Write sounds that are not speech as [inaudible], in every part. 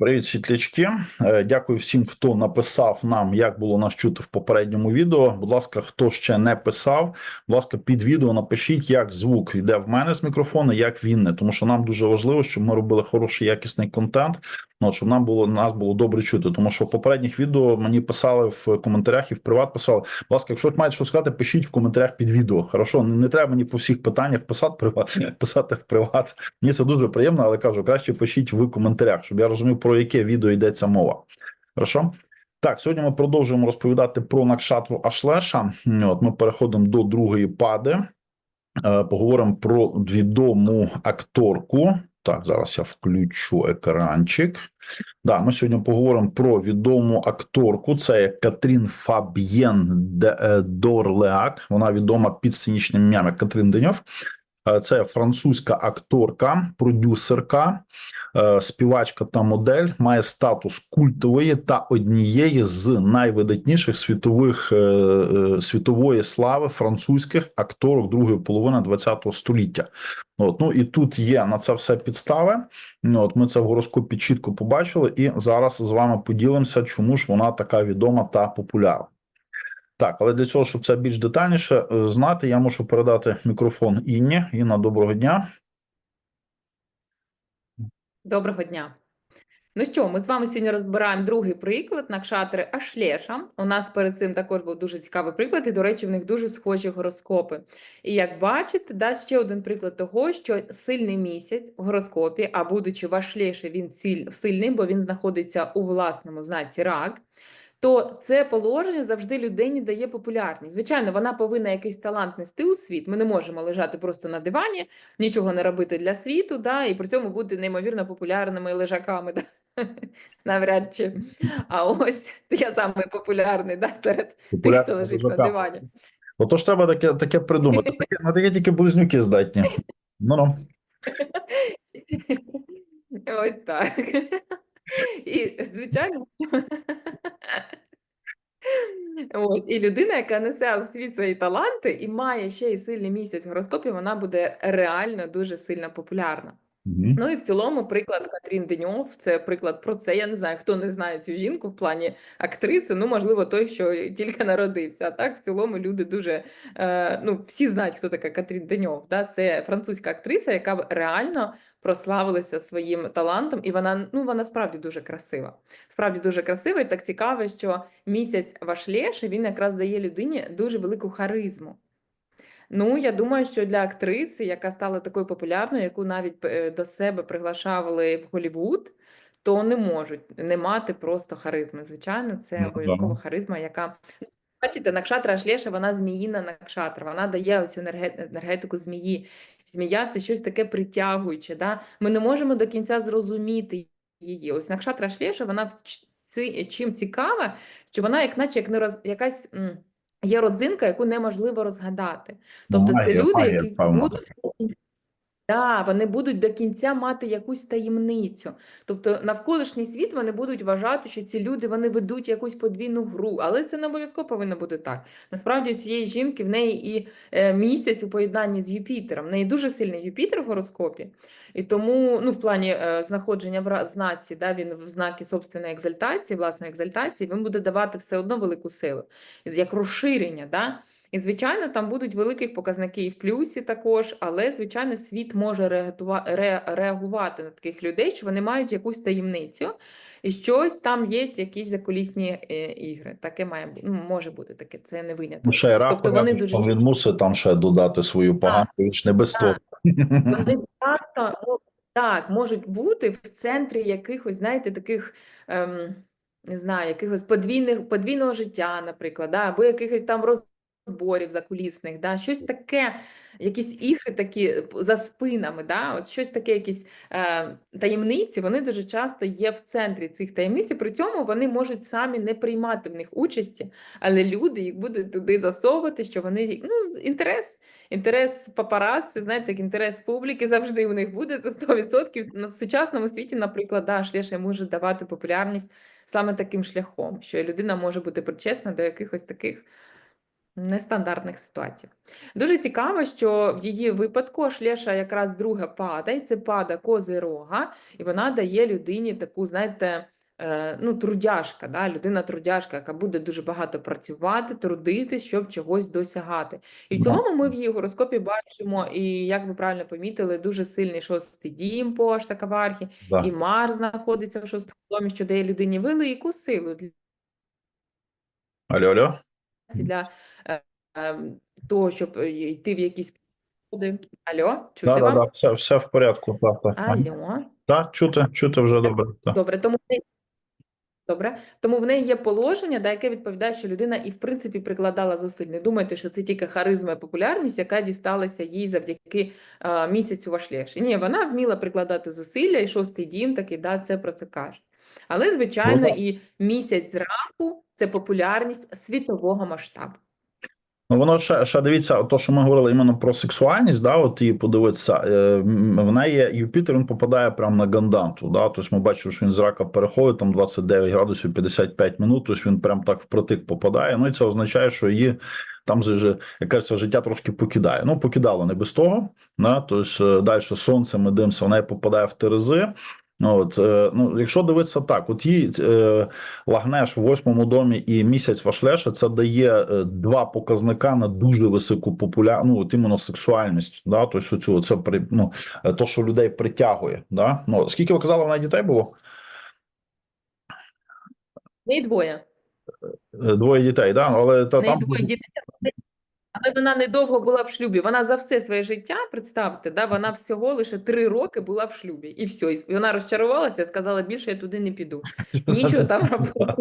Привіт, світлячки. Е, Дякую всім, хто написав нам, як було нас чути в попередньому відео. Будь ласка, хто ще не писав, будь ласка, під відео напишіть, як звук йде в мене з мікрофона, як він не. Тому що нам дуже важливо, щоб ми робили хороший якісний контент. Ну, щоб нам було нас було добре чути. Тому що в попередніх відео мені писали в коментарях і в приват писали. Будь ласка, якщо маєте що сказати, пишіть в коментарях під відео. Хорошо, не, не треба мені по всіх питаннях писати приват, [laughs] писати в приват. Мені це дуже приємно, але кажу, краще пишіть в коментарях, щоб я розумів, про яке відео йдеться мова. Хорошо? Так, сьогодні ми продовжуємо розповідати про Накшатру Ашлеша. От ми переходимо до другої пади. Е, Поговоримо про відому акторку. Так, зараз я включу екранчик. Да, ми сьогодні поговоримо про відому акторку. Це Катрін Фаб'єн е, Дорлеак. Вона відома під сценічним ім'ям Катрін Деньов. Е, Це французька акторка, продюсерка, е, співачка та модель, має статус культової та однієї з найвидатніших світових е, світової слави французьких акторок другої половини ХХ століття. От, ну і тут є на це все підстави. От ми це в гороскопі чітко побачили, і зараз з вами поділимося, чому ж вона така відома та популярна. Так, але для цього, щоб це більш детальніше е, знати, я мушу передати мікрофон Інні. Інна, доброго дня. Доброго дня. Ну що, ми з вами сьогодні розбираємо другий приклад Накшатри Ашлеша. У нас перед цим також був дуже цікавий приклад, і, до речі, в них дуже схожі гороскопи. І як бачите, дасть ще один приклад того, що сильний місяць в гороскопі, а будучи в Ашлеші, він сильний, бо він знаходиться у власному знаці рак. То це положення завжди людині дає популярність. Звичайно, вона повинна якийсь талант нести у світ. Ми не можемо лежати просто на дивані, нічого не робити для світу, да, і при цьому бути неймовірно популярними лежаками. [laughs] Да? Навряд чи. А ось я самий популярний да, серед тих, хто лежить на дивані. Отож, треба таке, таке придумати. Таке, на таке тільки близнюки здатні. Ну ну. [laughs] Ось так. [laughs] І, звичайно, [laughs] ось, і людина, яка несе в світ свої таланти і має ще й сильний місяць в гороскопі, вона буде реально дуже сильно популярна. Мгм. Ну і в цілому приклад Катрін Деньов це приклад про це. Я не знаю, хто не знає цю жінку в плані актриси. Ну, можливо, той, що тільки народився. А так, в цілому, люди дуже е, ну, всі знають, хто така Катрін Деньов. Да? Це французька актриса, яка реально прославилася своїм талантом, і вона ну вона справді дуже красива. Справді дуже красива, і так цікаво, що місяць Вашлєш, він якраз дає людині дуже велику харизму. Ну, я думаю, що для актриси, яка стала такою популярною, яку навіть е, до себе приглашали в Голлівуд, то не можуть не мати просто харизми. Звичайно, це Ну, обов'язково харизма, яка. Бачите, Накшатра Ашлєша, вона зміїна Накшатра, вона дає оцю енергетику змії. Змія це щось таке притягуюче. Да? Ми не можемо до кінця зрозуміти її. Ось Накшатра Ашлєша, вона в чим цікава, що вона, як наче як не роз, якась м, є родзинка, яку неможливо розгадати. Тобто це люди, які будуть Да, вони будуть до кінця мати якусь таємницю. Тобто навколишній світ вони будуть вважати, що ці люди вони ведуть якусь подвійну гру, але це не обов'язково повинно бути так. Насправді у цієї жінки в неї і е, місяць у поєднанні з Юпітером. В неї дуже сильний Юпітер в гороскопі, і тому ну, в плані е, знаходження в знаці, да, він в знакі собственної екзальтації, власної екзальтації, він буде давати все одно велику силу, як розширення. Да? І, звичайно, там будуть великих показники і в плюсі також, але, звичайно, світ може реагувати на таких людей, що вони мають якусь таємницю, і щось там є, якісь закулісні е, ігри. Таке має ну, може бути таке, це не Ну, виняток. ще й рак, Тобто вони дуже він мусить там ще додати свою поганку, він не без того. Вони часто ну, так, можуть бути в центрі якихось, знаєте, таких, ем, не знаю, якихось подвійних, подвійного життя, наприклад, да, або якихось там розборів закулісних, да, щось таке, якісь ігри такі за спинами, да, от щось таке, якісь е, таємниці, вони дуже часто є в центрі цих таємниць, і при цьому вони можуть самі не приймати в них участі, але люди їх будуть туди засовувати, що вони, ну, інтерес. Інтерес папараці, знаєте, як інтерес публіки завжди у них буде, це 100%. Ну, В сучасному світі, наприклад, да, Шлеша може давати популярність саме таким шляхом, що людина може бути причесна до якихось таких нестандартних ситуацій. Дуже цікаво, що в її випадку Ашлеша якраз друга пада, і це пада Козирога, і вона дає людині таку, знаєте, е, ну, трудяжка, да? людина трудяжка, яка буде дуже багато працювати, трудитись, щоб чогось досягати. І в цілому ми в її гороскопі бачимо, і як ви правильно помітили, дуже сильний шостий дім по Аштакавархі, Да. і Марс знаходиться в шостому домі, що дає людині велику силу Алло, алло. Для е, е, того, щоб е, йти в якісь походи. Алло, чути Да, да, вам? да, все, все в порядку. Так, так. Алло. Так, чути, чути вже добре. Так. Добре, тому Добре, тому в неї є положення, да, яке відповідає, що людина і в принципі прикладала зусиль. Не думайте, що це тільки харизма і популярність, яка дісталася їй завдяки е, місяцю Вашлєші. Ні, вона вміла прикладати зусилля, і шостий дім такий, да, це про це каже. Але, звичайно, да. і місяць зранку це популярність світового масштабу. Ну, воно ще, ще дивіться, то, що ми говорили іменно про сексуальність, да, от і подивитися, е, в неї Юпітер він попадає прямо на ганданту. Да, тобто ми бачимо, що він з рака переходить там 29 градусів 55 минут, тобто він прям так впритик попадає. Ну і це означає, що її там же вже якесь життя трошки покидає. Ну, покидало не без того. Да, тобто далі сонце, ми дивимося, вона попадає в Терези. Ну, от, е, ну, якщо дивитися так, от їй е, Лагнеш в восьмому домі і місяць Вашлеша, це дає е, два показника на дуже високу популярну, ну, от іменно сексуальність. Да? Тобто, цю, це при, ну, е, то, що людей притягує. Да? Ну, скільки ви казали, вона дітей було? В неї двоє. Двоє дітей, да? але та, В неї там двоє дітей. Але вона недовго була в шлюбі. Вона за все своє життя, представте, да, вона всього лише три роки була в шлюбі. І все. І вона розчарувалася, сказала, більше я туди не піду. [laughs] Нічого там робити.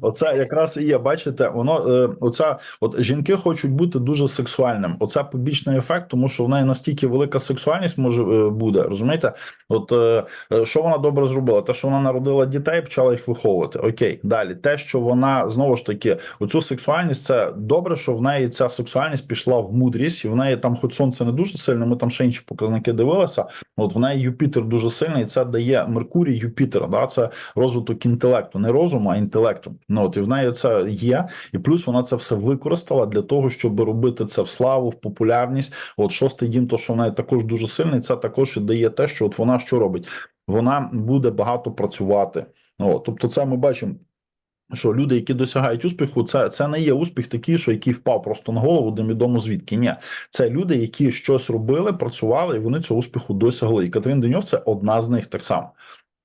Оце якраз і є. Бачите, воно е, оця, от жінки хочуть бути дуже сексуальним. Оце побічний ефект, тому що в неї настільки велика сексуальність може е, буде. Розумієте? От е, що вона добре зробила? Те, що вона народила дітей, почала їх виховувати. Окей, далі те, що вона знову ж таки, оцю сексуальність, це добре, що в неї ця сексуальність пішла в мудрість, і в неї там, хоч сонце не дуже сильно. Ми там ще інші показники дивилися. От в неї Юпітер дуже сильний, і це дає Меркурій Юпітер. Да, це розвиток інтелекту, не розуму, а інтелекту. Ну от і в неї це є, і плюс вона це все використала для того, щоб робити це в славу, в популярність. От шостий дім, то що в неї також дуже сильний, це також і дає те, що от вона що робить? Вона буде багато працювати. От, тобто, це ми бачимо. Що люди, які досягають успіху, це, це не є успіх такий, що який впав просто на голову, невідомо звідки. Ні, це люди, які щось робили, працювали, і вони цього успіху досягли. І Катерин Деньов це одна з них так само.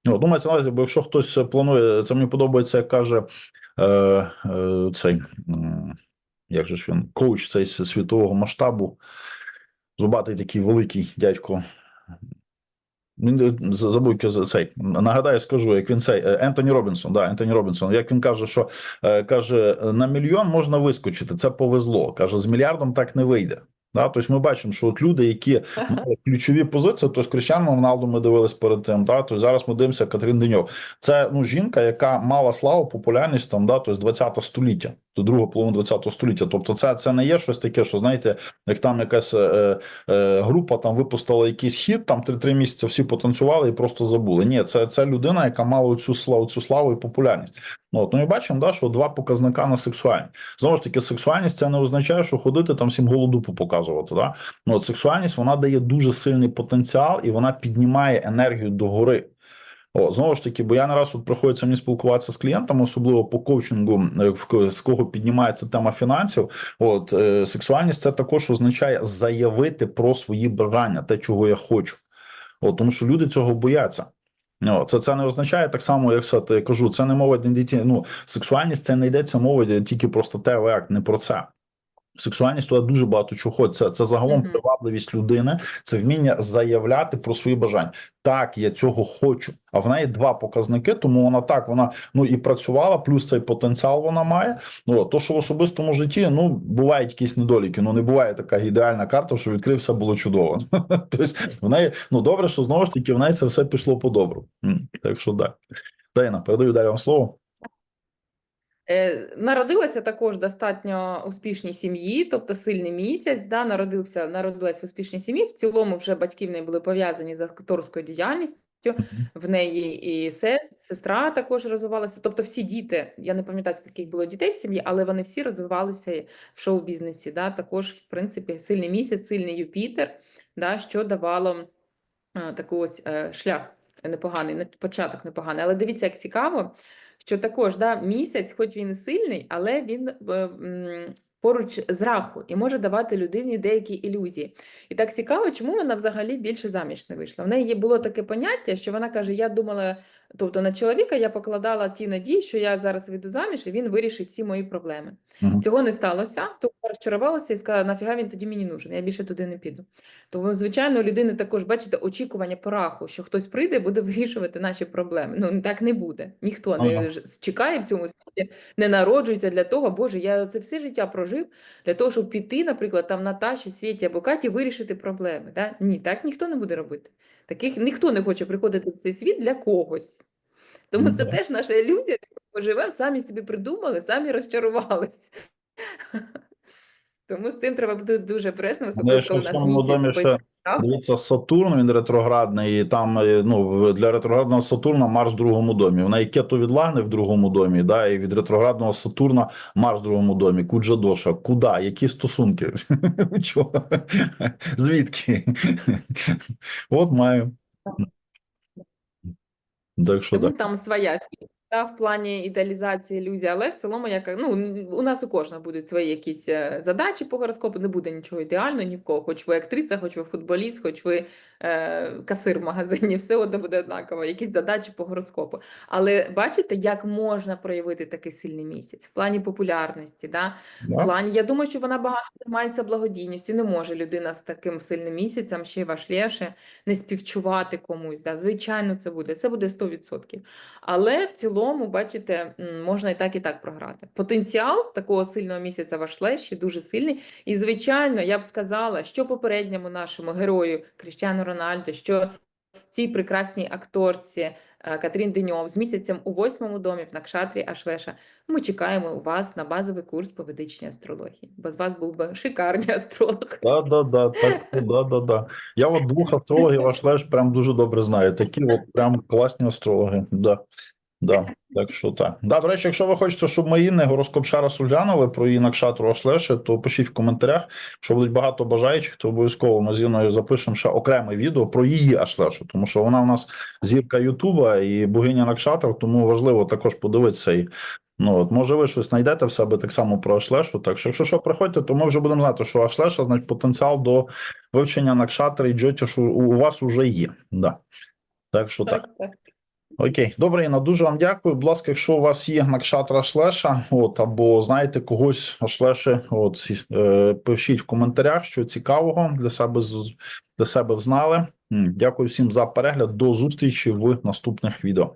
Ну, думається на увазі, бо якщо хтось планує, це мені подобається, як каже е, е, цей, м, як же ж він, коуч цей світового масштабу, зубатий такий великий дядько. Е, забув за цей. Нагадаю, скажу, як він цей е, Ентоні Робінсон. Да, Ентоні Робінсон. Як він каже, що е, каже, на мільйон можна вискочити, це повезло. Каже, з мільярдом так не вийде. Да, тобто ми бачимо, що от люди, які мали ключові позиції, то з Крещаном Роналду ми дивились перед тим. Да, то зараз ми дивимося Катерин Деньов. Це ну жінка, яка мала славу, популярність там, да, тобто 20 століття, до другого половини 20 століття. Тобто, це, це не є щось таке, що знаєте, як там якась е, е, група там випустила якийсь хіт, там три-три місяці всі потанцювали і просто забули. Ні, це, це людина, яка мала цю славу, цю славу і популярність. Ну, от, ну і бачимо, да, що два показника на сексуальність. Знову ж таки, сексуальність це не означає, що ходити там всім голодупу показувати. Да? Ну, от сексуальність вона дає дуже сильний потенціал і вона піднімає енергію догори. О, знову ж таки, бо я не раз от приходиться мені спілкуватися з клієнтами, особливо по коучингу, е, з кого піднімається тема фінансів. От е, сексуальність це також означає заявити про свої бажання, те, чого я хочу. От, тому що люди цього бояться. Ну, це, це не означає так само, як це, я кажу, це не мова діті. Ну, сексуальність це не йдеться мова тільки про статевий акт, не про це. Сексуальність туди дуже багато чого ходить. Це, це загалом Мгм. привабливість людини, це вміння заявляти про свої бажання. Так, я цього хочу. А в неї два показники, тому вона так, вона ну і працювала, плюс цей потенціал вона має. Ну то, що в особистому житті, ну бувають якісь недоліки. Ну не буває така ідеальна карта, що відкрився було чудово. [laughs] Тобто в неї ну добре, що знову ж таки в неї це все пішло по добру. Так що так. Дайна, передаю далі вам слово. Е, Народилася також достатньо успішній сім'ї, тобто сильний місяць, да, народився, народилась в успішній сім'ї. В цілому вже батьки в неї були пов'язані з акторською діяльністю. В неї і сестра також розвивалася. Тобто всі діти, я не пам'ятаю, скільки було дітей в сім'ї, але вони всі розвивалися в шоу-бізнесі. Да? Також, в принципі, сильний місяць, сильний Юпітер, да? що давало е, таку ось е, шлях непоганий, не- початок непоганий. Але дивіться, як цікаво, що також да, місяць, хоч він сильний, але він е, поруч з раху і може давати людині деякі ілюзії. І так цікаво, чому вона взагалі більше заміж не вийшла. В неї було таке поняття, що вона каже: я думала, тобто на чоловіка я покладала ті надії, що я зараз вийду заміж, і він вирішить всі мої проблеми. Мгм. Цього не сталося, тому розчарувалася і сказала, нафіга він тоді мені нужен, я більше туди не піду. Тому, звичайно, у людини також, бачите, очікування пораху, що хтось прийде і буде вирішувати наші проблеми. Ну, так не буде. Ніхто Ага. не чекає в цьому світі, не народжується для того, Боже, я це все життя прожив для того, щоб піти, наприклад, там Наташі, Світі або Каті вирішити проблеми. Да? Ні, так ніхто не буде робити. Таких ніхто не хоче приходити в цей світ для когось. Тому це теж наша ілюзія, яку ми живемо, самі собі придумали, самі розчарувались. Тому з цим треба бути дуже обережним, особливо коли у нас місяць ще дивіться Сатурн, він ретроградний, і там е, ну для ретроградного Сатурна Марс в другому домі. В неї кету від Лагни в другому домі, да, і від ретроградного Сатурна Марс в другому домі. Куджа доша. Куди? Які стосунки? [laughs] Чого? Звідки? От маю. Так що Тому так. там своя фішка в плані ідеалізації ілюзії, але в цілому, як ну, у нас у кожного будуть свої якісь е, задачі по гороскопу, не буде нічого ідеального ні в кого. Хоч ви актриця, хоч ви футболіст, хоч ви е, касир в магазині, [laughs] все одно буде однаково, якісь задачі по гороскопу. Але бачите, як можна проявити такий сильний місяць в плані популярності, да? В плані, я думаю, що вона багато займається благодійністю. Не може людина з таким сильним місяцем, ще й важливіше, не співчувати комусь. Да? Звичайно, це буде. Це буде 100%. Але в цілому, бачите, можна і так, і так програти. Потенціал такого сильного місяця ваш ще дуже сильний. І, звичайно, я б сказала, що попередньому нашому герою Кріштіану Рональду, що цій прекрасній акторці е, Катрін Деньов з місяцем у восьмому домі в Накшатрі Ашлеша. Ми чекаємо вас на базовий курс по ведичній астрології, бо з вас був би шикарний астролог. Да, да, да, так, да, да, да. Я от двох астрологів аж лиш прям дуже добре знаю. Такі от прям класні астрологи. Да, да. Так що так. Да, до речі, якщо ви хочете, щоб ми Інни гороскоп ще раз оглянули про її накшатру Ашлеші, то пишіть в коментарях. Якщо будуть багато бажаючих, то обов'язково ми з Інною запишемо ще окреме відео про її Ашлешу, тому що вона у нас зірка Ютуба і богиня Накшатр, тому важливо також подивитися і. Ну, от, може, ви щось знайдете в себе так само про Ашлешу. Так що, якщо що приходьте, то ми вже будемо знати, що Ашлеша, значить, потенціал до вивчення Накшатри і Джотішу у вас уже є. Да. Так що так. так. Окей, добре, Інна, дуже вам дякую. Будь ласка, якщо у вас є Накшатра шлеша, от або знаєте когось шлеше. от е, пишіть в коментарях, що цікавого для себе для себе взнали. Дякую всім за перегляд. До зустрічі в наступних відео.